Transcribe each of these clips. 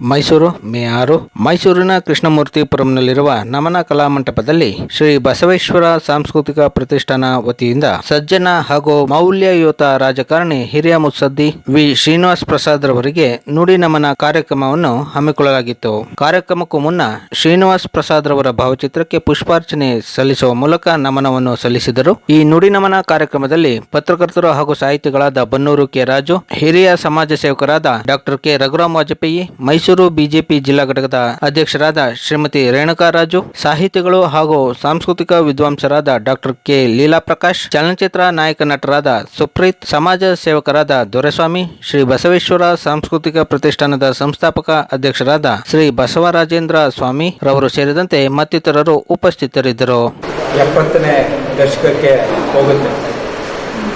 ಮೈಸೂರು ಮೇ ಆರು ಮೈಸೂರಿನ ಕೃಷ್ಣಮೂರ್ತಿಪುರಂನಲ್ಲಿರುವ ನಮನ ಕಲಾಮಂಟಪದಲ್ಲಿ ಶ್ರೀ ಬಸವೇಶ್ವರ ಸಾಂಸ್ಕೃತಿಕ ಪ್ರತಿಷ್ಠಾನ ವತಿಯಿಂದ ಸಜ್ಜನ ಹಾಗೂ ಮೌಲ್ಯಯುತ ರಾಜಕಾರಣಿ ಹಿರಿಯ ಮುತ್ಸದ್ದಿ ವಿ. ಶ್ರೀನಿವಾಸ್ ಪ್ರಸಾದ್ ರವರಿಗೆ ನುಡಿ ನಮನ ಕಾರ್ಯಕ್ರಮವನ್ನು ಹಮ್ಮಿಕೊಳ್ಳಲಾಗಿತ್ತು. ಕಾರ್ಯಕ್ರಮಕ್ಕೂ ಮುನ್ನ ಶ್ರೀನಿವಾಸ್ ಪ್ರಸಾದ್ ರವರ ಭಾವಚಿತ್ರಕ್ಕೆ ಪುಷ್ಪಾರ್ಚನೆ ಸಲ್ಲಿಸುವ ಮೂಲಕ ನಮನವನ್ನು ಸಲ್ಲಿಸಿದರು. ಈ ನುಡಿ ನಮನ ಕಾರ್ಯಕ್ರಮದಲ್ಲಿ ಪತ್ರಕರ್ತರು ಹಾಗೂ ಸಾಹಿತಿಗಳಾದ ಬನ್ನೂರು ಕೆ. ರಾಜು, ಹಿರಿಯ ಸಮಾಜ ಸೇವಕರಾದ doctor K. Raghuram Vajpayee, Mysuru BJP ಜಿಲ್ಲಾ ಘಟಕದ ಅಧ್ಯಕ್ಷರಾದ ಶ್ರೀಮತಿ ರೇಣುಕಾ ರಾಜು, ಸಾಹಿತಿಗಳು ಹಾಗೂ ಸಾಂಸ್ಕೃತಿಕ ವಿದ್ವಾಂಸರಾದ ಡಾಕ್ಟರ್ ಕೆ ಲೀಲಾ ಪ್ರಕಾಶ್ ಚಲನಚಿತ್ರ ನಾಯಕ ನಟರಾದ ಸುಪ್ರೀತ್, ಸಮಾಜ ಸೇವಕರಾದ ದೊರೆಸ್ವಾಮಿ, ಶ್ರೀ ಬಸವೇಶ್ವರ ಸಾಂಸ್ಕೃತಿಕ ಪ್ರತಿಷ್ಠಾನದ ಸಂಸ್ಥಾಪಕ ಅಧ್ಯಕ್ಷರಾದ ಶ್ರೀ ಬಸವರಾಜೇಂದ್ರ ಸ್ವಾಮಿ ರವರು ಸೇರಿದಂತೆ ಮತ್ತಿತರರು ಉಪಸ್ಥಿತರಿದ್ದರು. ಎಪ್ಪತ್ತನೇ ದಶಕಕ್ಕೆ ಹೋಗುತ್ತೆ.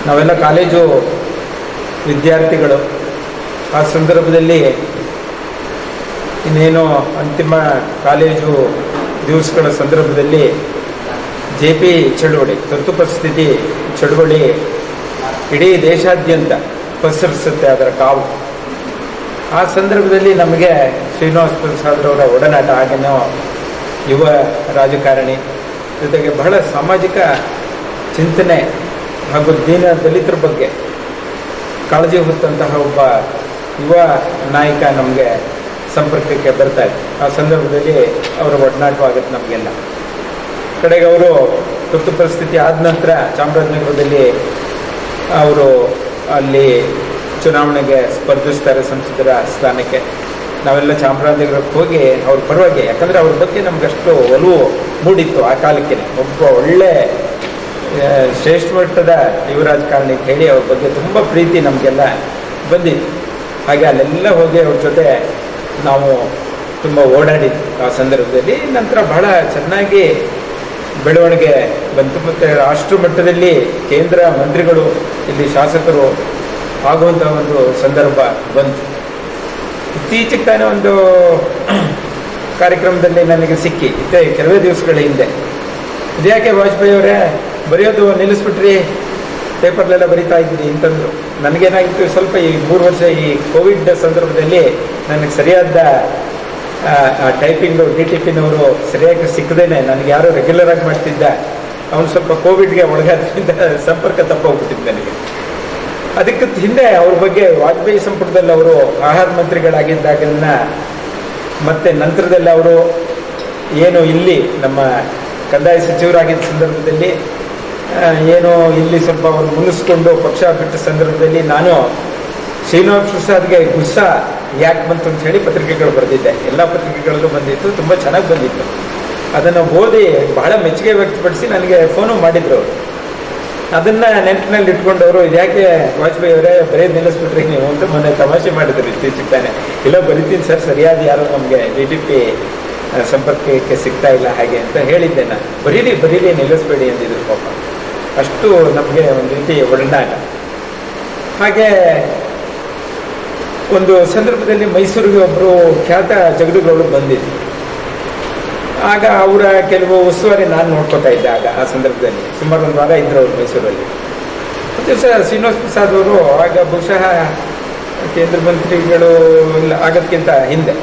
ನಾವೆಲ್ಲ ಕಾಲೇಜು ವಿದ್ಯಾರ್ಥಿಗಳು. ಆ ಸಂದರ್ಭದಲ್ಲಿ ಇನ್ನೇನು ಅಂತಿಮ ಕಾಲೇಜು ದಿವಸಗಳ ಸಂದರ್ಭದಲ್ಲಿ ಜೆ ಪಿ ಚಳುವಳಿ ತುರ್ತು ಪರಿಸ್ಥಿತಿ ಚಳುವಳಿ ಇಡೀ ದೇಶಾದ್ಯಂತ ಪಸರಿಸುತ್ತೆ ಅದರ ಕಾವು. ಆ ಸಂದರ್ಭದಲ್ಲಿ ನಮಗೆ ಶ್ರೀನಿವಾಸ ಪ್ರಸಾದ್ರವರ ಒಡನಾಟ ಆಗೇನೋ ಯುವ ರಾಜಕಾರಣಿ, ಜೊತೆಗೆ ಬಹಳ ಸಾಮಾಜಿಕ ಚಿಂತನೆ ಹಾಗೂ ದೀನ ದಲಿತರ ಬಗ್ಗೆ ಕಾಳಜಿ ಹೊತ್ತಂತಹ ಒಬ್ಬ ಯುವ ನಾಯಕ ನಮಗೆ ಸಂಪರ್ಕಕ್ಕೆ ಬರ್ತಾ ಇತ್ತು ಆ ಸಂದರ್ಭದಲ್ಲಿ ಅವರ ಒಡನಾಟವಾಗುತ್ತೆ ನಮಗೆಲ್ಲ. ಕಡೆಗೆ ಅವರು ತುರ್ತು ಪರಿಸ್ಥಿತಿ ಆದ ನಂತರ ಚಾಮರಾಜನಗರದಲ್ಲಿ ಅವರು ಅಲ್ಲಿ ಚುನಾವಣೆಗೆ ಸ್ಪರ್ಧಿಸ್ತಾರೆ ಸಂಸದರ ಸ್ಥಾನಕ್ಕೆ. ನಾವೆಲ್ಲ ಚಾಮರಾಜನಗರಕ್ಕೆ ಹೋಗಿ ಅವ್ರ ಪರವಾಗಿ, ಯಾಕಂದರೆ ಅವ್ರ ಬಗ್ಗೆ ನಮಗಷ್ಟು ಒಲವು ಮೂಡಿತ್ತು ಆ ಕಾಲಕ್ಕೆ ಒಬ್ಬ ಒಳ್ಳೆ ಶ್ರೇಷ್ಠ ಮಟ್ಟದ ಯುವ ರಾಜಕಾರಣಿ ಹೇಳಿ ಅವ್ರ ಬಗ್ಗೆ ತುಂಬ ಪ್ರೀತಿ ನಮಗೆಲ್ಲ ಬಂದಿತ್ತು. ಹಾಗೆ ಅಲ್ಲೆಲ್ಲ ಹೋಗಿ ಅವ್ರ ಜೊತೆ ನಾವು ತುಂಬ ಓಡಾಡಿದ್ವಿ ಆ ಸಂದರ್ಭದಲ್ಲಿ ನಂತರ ಬಹಳ ಚೆನ್ನಾಗಿ ಬೆಳವಣಿಗೆ ಬಂತು ಮತ್ತು ರಾಷ್ಟ್ರ ಮಟ್ಟದಲ್ಲಿ ಕೇಂದ್ರ ಮಂತ್ರಿಗಳು, ಇಲ್ಲಿ ಶಾಸಕರು ಆಗುವಂಥ ಒಂದು ಸಂದರ್ಭ ಬಂತು. ಇತ್ತೀಚೆಗೆ ತಾನೇ ಒಂದು ಕಾರ್ಯಕ್ರಮದಲ್ಲಿ ನನಗೆ ಸಿಕ್ಕಿ ಇತ್ತೆ ಕೆಲವೇ ದಿವಸಗಳ ಹಿಂದೆ. ಇದ್ಯಾಕೆ ವಾಜಪೇಯಿ ಅವರೇ, ಬರೆಯೋದು ನಿಲ್ಲಿಸ್ಬಿಟ್ರಿ? ಪೇಪರ್ಲೆಲ್ಲ ಬರಿತಾ ಇದ್ದೀನಿ ಅಂತಂದರು. ನನಗೇನಾಗಿತ್ತು ಸ್ವಲ್ಪ ಈ ಮೂರು ವರ್ಷ ಈ ಕೋವಿಡ್ ಸಂದರ್ಭದಲ್ಲಿ ನನಗೆ ಸರಿಯಾದ ಟೈಪಿಂಗು ಡಿ ಟಿ ಪಿನವರು ಸರಿಯಾಗಿ ಸಿಕ್ಕದೇನೆ ನನಗೆ ಯಾರು ರೆಗ್ಯುಲರ್ ಆಗಿ ಮಾಡ್ತಿದ್ದ. ಅವನು ಸ್ವಲ್ಪ ಕೋವಿಡ್ಗೆ ಒಳಗಾದ್ರಿಂದ ಸಂಪರ್ಕ ತಪ್ಪೋಗ್ಬಿಟ್ಟಿದ್ದು ನನಗೆ. ಅದಕ್ಕೆ ಹಿಂದೆ ಅವ್ರ ಬಗ್ಗೆ ವಾಜಪೇಯಿ ಸಂಪುಟದಲ್ಲಿ ಅವರು ಆಹಾರ ಮಂತ್ರಿಗಳಾಗಿದ್ದಾಗನ್ನ ಮತ್ತೆ ನಂತರದಲ್ಲಿ ಅವರು ಏನು ಇಲ್ಲಿ ನಮ್ಮ ಕಂದಾಯ ಸಚಿವರಾಗಿದ್ದ ಸಂದರ್ಭದಲ್ಲಿ ಏನು ಇಲ್ಲಿ ಸ್ವಲ್ಪ ಒಂದು ಮುನಿಸ್ಕೊಂಡು ಪಕ್ಷ ಬಿಟ್ಟ ಸಂದರ್ಭದಲ್ಲಿ ನಾನು ಶ್ರೀನಿವಾಸ ಪ್ರಸಾದ್ಗೆ ಗುಸ್ಸ ಯಾಕೆ ಬಂತು ಅಂತ ಹೇಳಿ ಪತ್ರಿಕೆಗಳು ಬರೆದಿದ್ದೆ. ಎಲ್ಲ ಪತ್ರಿಕೆಗಳಲ್ಲೂ ಬಂದಿತ್ತು, ತುಂಬ ಚೆನ್ನಾಗಿ ಬಂದಿತ್ತು. ಅದನ್ನು ಓದಿ ಬಹಳ ಮೆಚ್ಚುಗೆ ವ್ಯಕ್ತಪಡಿಸಿ ನನಗೆ ಫೋನು ಮಾಡಿದ್ರು. ಅವರು ಅದನ್ನ ನೆನಪಿನಲ್ಲಿ ಇಟ್ಕೊಂಡವರು ಇದ್ಯಾಕೆ ವಾಜಪೇಯಿ ಅವರೇ ಬರೀ ನಿಲ್ಲಿಸ್ಬಿಟ್ರಿ ನೀವು? ಅಂತ ಮೊನ್ನೆ ತಮಾಷೆ ಮಾಡಿದ್ರು ಇತ್ತೀಚೆಗೆ ತಾನೆ ಇಲ್ಲ, ಬರಿತೀನಿ ಸರ್, ಸರಿಯಾದ ಯಾರು ನಮಗೆ ಡಿ ಡಿ ಪಿ ಸಂಪರ್ಕಕ್ಕೆ ಸಿಗ್ತಾ ಇಲ್ಲ ಹಾಗೆ ಅಂತ ಹೇಳಿದ್ದೆ ನಾನು. ಬರೀರಿ ಬರೀರಿ ನಿಲ್ಲಿಸ್ಬೇಡಿ ಅಂದಿದ್ರು ಪಾಪ. ಅಷ್ಟು ನಮಗೆ ಒಂದು ರೀತಿ ಒಡನಾಟ. ಹಾಗೆ ಒಂದು ಸಂದರ್ಭದಲ್ಲಿ ಮೈಸೂರಿಗೆ ಒಬ್ಬರು ಖ್ಯಾತ ಜಗದುಗಳು ಬಂದಿದ್ದರು ಆಗ ಅವರ ಕೆಲವು ಉಸ್ತುವಾರಿ ನಾನು ನೋಡ್ಕೋತಾ ಇದ್ದೆ ಆಗ ಆ ಸಂದರ್ಭದಲ್ಲಿ. ಸುಮಾರು ಒಂದು ವಾರ ಇದ್ರು ಅವರು ಮೈಸೂರಲ್ಲಿ. ಮತ್ತು ಸರ್ ಶ್ರೀನಿವಾಸ ಪ್ರಸಾದ್ ಅವರು ಆಗ ಬಹುಶಃ ಕೇಂದ್ರ ಮಂತ್ರಿಗಳು ಆಗೋದಕ್ಕಿಂತ ಹಿಂದೆ.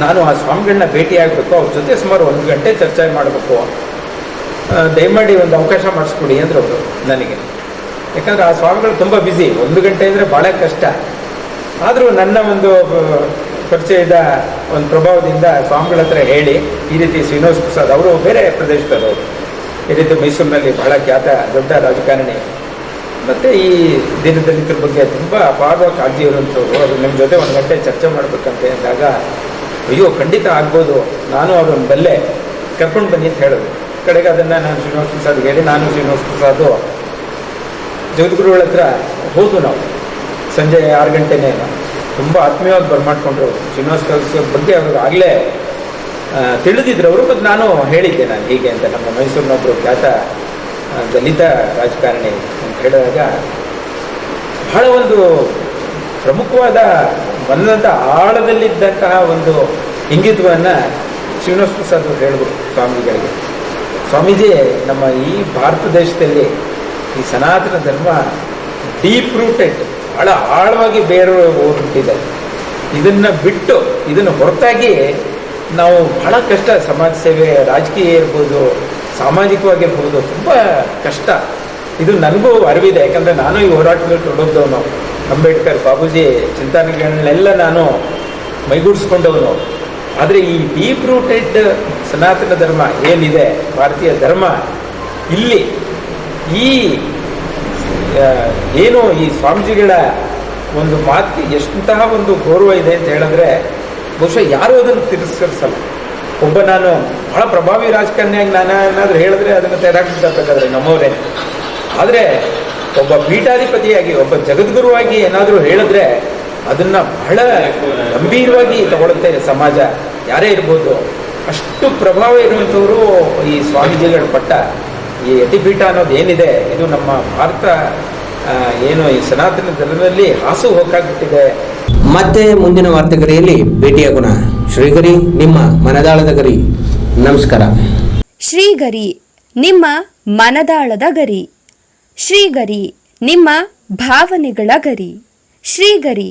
ನಾನು ಆ ಸ್ವಾಮಿಗಳನ್ನ ಭೇಟಿಯಾಗಬೇಕು, ಅವ್ರ ಜೊತೆ ಸುಮಾರು ಒಂದು ಗಂಟೆ ಚರ್ಚೆ ಮಾಡಬೇಕು ದಯಮಾಡಿ ಒಂದು ಅವಕಾಶ ಮಾಡಿಸ್ಕೊಡಿ ಅಂದ್ರೆ ಅವರು ನನಗೆ. ಯಾಕಂದ್ರೆ ಆ ಸ್ವಾಮಿಗಳು ತುಂಬ ಬ್ಯುಸಿ ಒಂದು ಗಂಟೆ ಅಂದರೆ ಭಾಳ ಕಷ್ಟ. ಆದರೂ ನನ್ನ ಒಂದು ಪರಿಚಯದ ಒಂದು ಪ್ರಭಾವದಿಂದ ಸ್ವಾಮಿಗಳ ಹತ್ರ ಹೇಳಿ, ಈ ರೀತಿ ಶ್ರೀನಿವಾಸ ಪ್ರಸಾದ್ ಅವರು ಬೇರೆ ಪ್ರದೇಶದವರು. ಈ ರೀತಿ ಮೈಸೂರಿನಲ್ಲಿ ಬಹಳ ಖ್ಯಾತ, ದೊಡ್ಡ ರಾಜಕಾರಣಿ. ಮತ್ತು ಈ ದೀನದಲಿತರ ಬಗ್ಗೆ ತುಂಬ ಅಪಾರ ಕಾಳಜಿ ಇರುವಂಥವ್ರು. ಅದು ನಿಮ್ಮ ಜೊತೆ ಒಂದು ಗಂಟೆ ಚರ್ಚೆ ಮಾಡಬೇಕಂತ ಅಂದಾಗ ಅಯ್ಯೋ, ಖಂಡಿತ ಆಗ್ಬೋದು. ನಾನು ಅವ್ರನ್ನ ಬಲ್ಲೆ ಕರ್ಕೊಂಡು ಬನ್ನಿ ಅಂತ ಹೇಳಿದ್ರು. ಕಡೆಗೆ ಅದನ್ನು ನಾನು ಶ್ರೀನಿವಾಸ ಪ್ರಸಾದ್ ಹೇಳಿ, ನಾನು ಶ್ರೀನಿವಾಸ ಪ್ರಸಾದ್ ಜಗದ್ಗುರುಗಳ ಹತ್ರ ಹೋದ್ವು ನಾವು. ಸಂಜೆ ಆರು ಗಂಟೆನೇ. ತುಂಬ ಆತ್ಮೀಯವಾಗಿ ಬರ್ಮಾಡ್ಕೊಂಡ್ರು. ಶ್ರೀನಿವಾಸ ಪ್ರಸಾದ್ ಬಗ್ಗೆ ಅವ್ರಿಗೆ ಆಗಲೇ ತಿಳಿದಿದ್ರು ಅವರು ಮತ್ತು ನಾನು ಹೇಳಿದ್ದೆ ನಾನು ಹೀಗೆ ಅಂತ. ನಮ್ಮ ಮೈಸೂರಿನೊಬ್ಬರು ಖ್ಯಾತ ದಲಿತ ರಾಜಕಾರಣಿ ಅಂತ ಹೇಳಿದಾಗ, ಬಹಳ ಒಂದು ಪ್ರಮುಖವಾದ ಮನದ ಆಳದಲ್ಲಿದ್ದಂತಹ ಒಂದು ಇಂಗಿತವನ್ನು ಶ್ರೀನಿವಾಸ ಪ್ರಸಾದ್ ಅವರು ಹೇಳಿದ್ರು ಸ್ವಾಮಿಗಳಿಗೆ ಸ್ವಾಮೀಜಿ, ನಮ್ಮ ಈ ಭಾರತ ದೇಶದಲ್ಲಿ ಈ ಸನಾತನ ಧರ್ಮ ಡೀಪ್ ರೂಟೆಡ್, ಬಹಳ ಆಳವಾಗಿ ಬೇರೆ ಹೋಗ್ಬಿಟ್ಟಿದೆ. ಇದನ್ನು ಬಿಟ್ಟು, ಇದನ್ನು ಹೊರತಾಗಿ ನಾವು ಬಹಳ ಕಷ್ಟ, ಸಮಾಜ ಸೇವೆ, ರಾಜಕೀಯ ಇರ್ಬೋದು ಸಾಮಾಜಿಕವಾಗಿರ್ಬೋದು ತುಂಬ ಕಷ್ಟ. ಇದು ನನಗೂ ಅರಿವಿದೆ, ಯಾಕಂದರೆ ನಾನು ಈ ಹೋರಾಟದಲ್ಲಿ ತೊಡಗಿದವನು. ಅಂಬೇಡ್ಕರ್, ಬಾಬೂಜಿ ಚಿಂತನೆಗಳನ್ನೆಲ್ಲ ನಾನು ಮೈಗೂಡಿಸ್ಕೊಂಡವನು. ಆದರೆ ಈ ಡೀಪ್ ರೂಟೆಡ್ ಸನಾತನ ಧರ್ಮ ಏನಿದೆ, ಭಾರತೀಯ ಧರ್ಮ ಇಲ್ಲಿ ಈ ಏನು ಈ ಸ್ವಾಮೀಜಿಗಳ ಒಂದು ಮಾತು ಎಷ್ಟಂತಹ ಒಂದು ಗೌರವ ಇದೆ ಅಂತ ಹೇಳಿದ್ರೆ, ಬಹುಶಃ ಯಾರೂ ಅದನ್ನು ತಿರಸ್ಕರಿಸಲ್ಲ. ಒಬ್ಬ ನಾನು ಬಹಳ ಪ್ರಭಾವಿ ರಾಜಕಾರಣಿಯಾಗಿ ನಾನು ಏನಾದರೂ ಹೇಳಿದ್ರೆ ಅದನ್ನು ತೆರಾಕ್ಬೇಕಾದ್ರೆ ನಮ್ಮವರೇ. ಆದರೆ ಒಬ್ಬ ಪೀಠಾಧಿಪತಿಯಾಗಿ, ಒಬ್ಬ ಜಗದ್ಗುರುವಾಗಿ ಏನಾದರೂ ಹೇಳಿದ್ರೆ ಅದನ್ನು ಬಹಳ ಗಂಭೀರವಾಗಿ ತಗೊಳುತ್ತೆ ಸಮಾಜ ಯಾರೇ ಇರ್ಬೋದು. ಅಷ್ಟು ಪ್ರಭಾವ ಇರುವಂಥವರು ಈ ಸ್ವಾಮೀಜಿಗಳ ಪಟ್ಟ. ಈ ಯತಿಪೀಠ ಅನ್ನೋದು ಏನಿದೆ ಇದು ನಮ್ಮ ಭಾರತ ಏನು ಈ ಸನಾತನ ಧರ್ಮದಲ್ಲಿ ಹಾಸು ಹೋಗಾಗ್ಬಿಟ್ಟಿದೆ ಮತ್ತೆ ಮುಂದಿನ ವಾರ್ತೆಗರಿಯಲ್ಲಿ ಭೇಟಿಯಾಗೋಣ ಶ್ರೀಗರಿ ನಿಮ್ಮ ಮನದಾಳದ ಗರಿ. ನಮಸ್ಕಾರ. ಶ್ರೀಗರಿ ನಿಮ್ಮ ಮನದಾಳದ ಗರಿ. ಶ್ರೀಗರಿ ನಿಮ್ಮ ಭಾವನೆಗಳ ಗರಿ. ಶ್ರೀಗರಿ